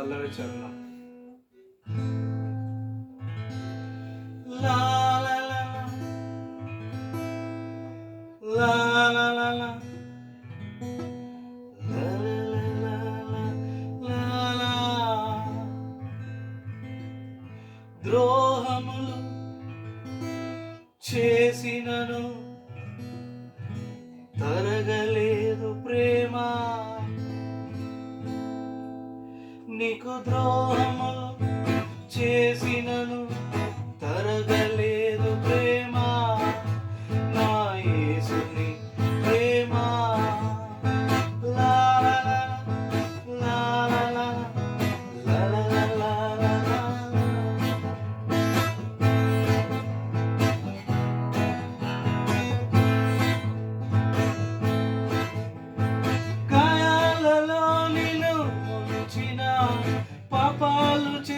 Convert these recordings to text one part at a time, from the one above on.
పల్లవి చరణం ద్రోహములు చేసినను నీకు ద్రోహములు చేసి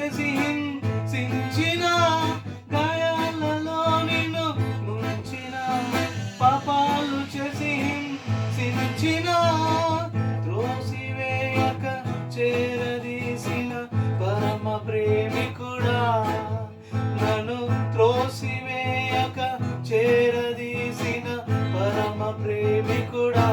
చేసి హింసించిన గాయాలలో నిన్ను ముంచిన పాపాలు చేసి హింసించిన చేరదీసిన పరమ ప్రేమికుడా. నన్ను త్రోసివేయక చేరదీసిన పరమ ప్రేమికుడా.